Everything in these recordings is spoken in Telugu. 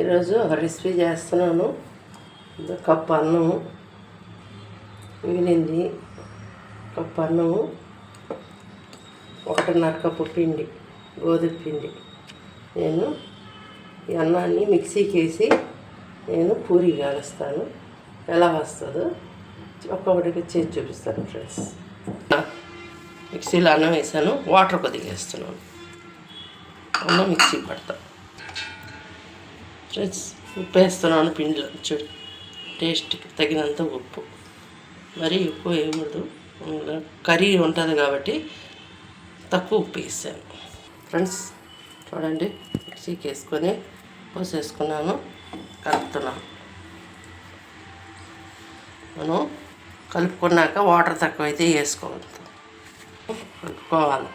ఈరోజు ఒక రెసిపీ చేస్తున్నాను. ఇదో కప్పు అన్నము మిగిలింది కప్పు అన్నము ఒకటిన్నర కప్పు పిండి గోధుమ పిండి. నేను ఈ అన్నాన్ని మిక్సీకి వేసి నేను పూరి కాలుస్తాను. ఎలా వస్తుందో ఒక్కొక్కటికి చేసి చూపిస్తాను ఫ్రెండ్స్. మిక్సీలో అన్నం వేసాను వాటర్ కొద్దిగా వేస్తున్నాను. అన్నం మిక్సీ పడతాను. ఫ్రెండ్స్ ఉప్పు వేస్తున్నాను పిండిలో. చూడు టేస్ట్కి తగినంత ఉప్పు. మరి ఉప్పు వేయకూడదు కర్రీ ఉంటుంది కాబట్టి తక్కువ ఉప్పు వేసాను. ఫ్రెండ్స్ చూడండి మిక్సీకి వేసుకొని పోసేసుకున్నాను కలుపుతున్నాను. మనం కలుపుకున్నాక వాటర్ తక్కువైతే వేసుకోవద్దు. కలుపుకోవాలి.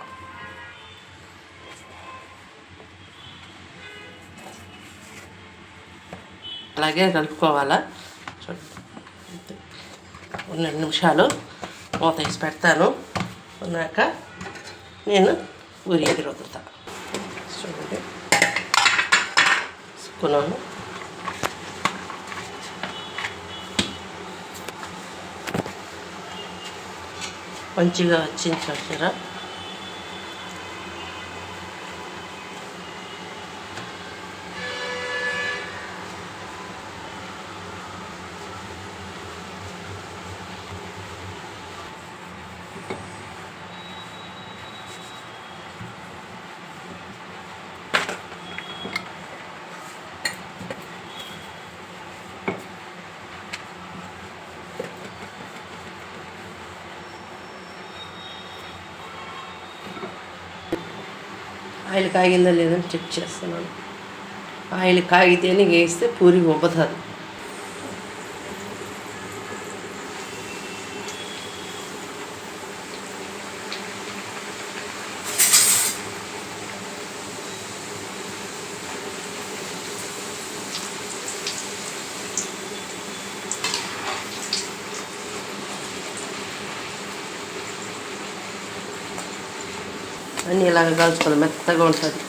అలాగే కలుపుకోవాలా? చూడండి ఒక రెండు నిమిషాలు మూత వేసి పెడతాను. ఉన్నాక నేను ఊరి ఎదురు వదులుతా చూడండి. వేసుకున్నాను మంచిగా వచ్చింది చూసారా? ఆయిల్ కాగిందో లేదని చెక్ చేస్తున్నాను. ఆయిల్ కాగితేనే వేస్తే పూరి ఉబ్బతుంది అన్నీ ఇలాగ కాల్చుకోవాలి మెత్తగా ఉంటుంది.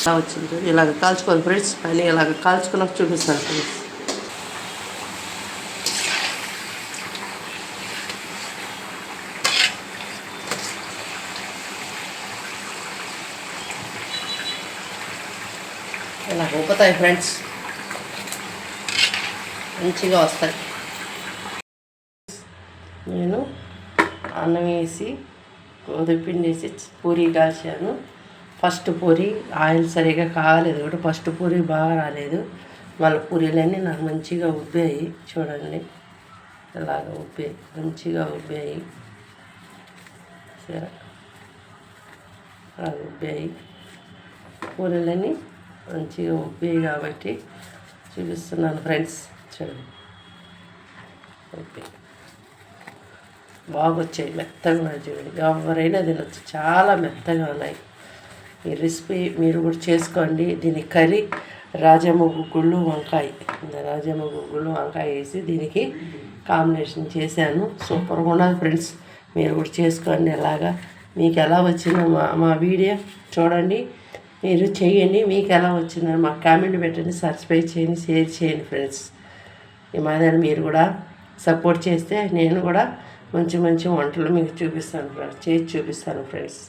ఇలా వచ్చింది ఇలాగ కాల్చుకోవాలి ఫ్రెండ్స్. అన్ని ఇలాగ కాల్చుకున్నాక చూపిస్తాను ఫ్రెండ్స్. ఇలా ఉబ్బతాయి ఫ్రెండ్స్. మంచిగా వస్తాయి. నేను అన్నం వేసి గోధుమ పిండి వేసి పూరి కాల్చాను. ఫస్ట్ పూరి ఆయిల్ సరిగా కాలేదు కూడా ఫస్ట్ పూరి బాగా రాలేదు. వాళ్ళ పూరీలన్నీ నాకు మంచిగా ఉబ్బాయి చూడండి. ఇలాగ ఉబ్బాయి మంచిగా ఉబ్బాయి. సరే. అలా ఉబ్బాయి. పూరీలన్నీ మంచిగా ఉబ్బాయి కాబట్టి చూపిస్తున్నాను ఫ్రెండ్స్. చూడండి. ఓకే. బాగొచ్చాయి మెత్తగా ఉన్నాయి. చూడండి ఎవరైనా తినొచ్చు. చాలా మెత్తగా ఉన్నాయి. ఈ రెసిపీ మీరు కూడా చేసుకోండి. దీని కర్రీ రాజమ్మ గుగ్గుళ్ళు వంకాయ. రాజమ్మ గుగ్గుళ్ళు వంకాయ వేసి దీనికి కాంబినేషన్ చేశాను. సూపర్గా ఉన్నది ఫ్రెండ్స్. మీరు కూడా చేసుకోండి ఎలాగా. మీకు ఎలా వచ్చిందో మా మా వీడియో చూడండి. మీరు చేయండి. మీకు ఎలా వచ్చిందో మాకు కామెంట్ పెట్టండి. సబ్స్క్రైబ్ చేయండి. షేర్ చేయండి ఫ్రెండ్స్. ఈ మాదిరి మీరు కూడా సపోర్ట్ చేస్తే నేను కూడా మంచి మంచి వంటలు మీకు చూపిస్తాను ఫ్రెండ్స్. చేసి చూపిస్తాను ఫ్రెండ్స్.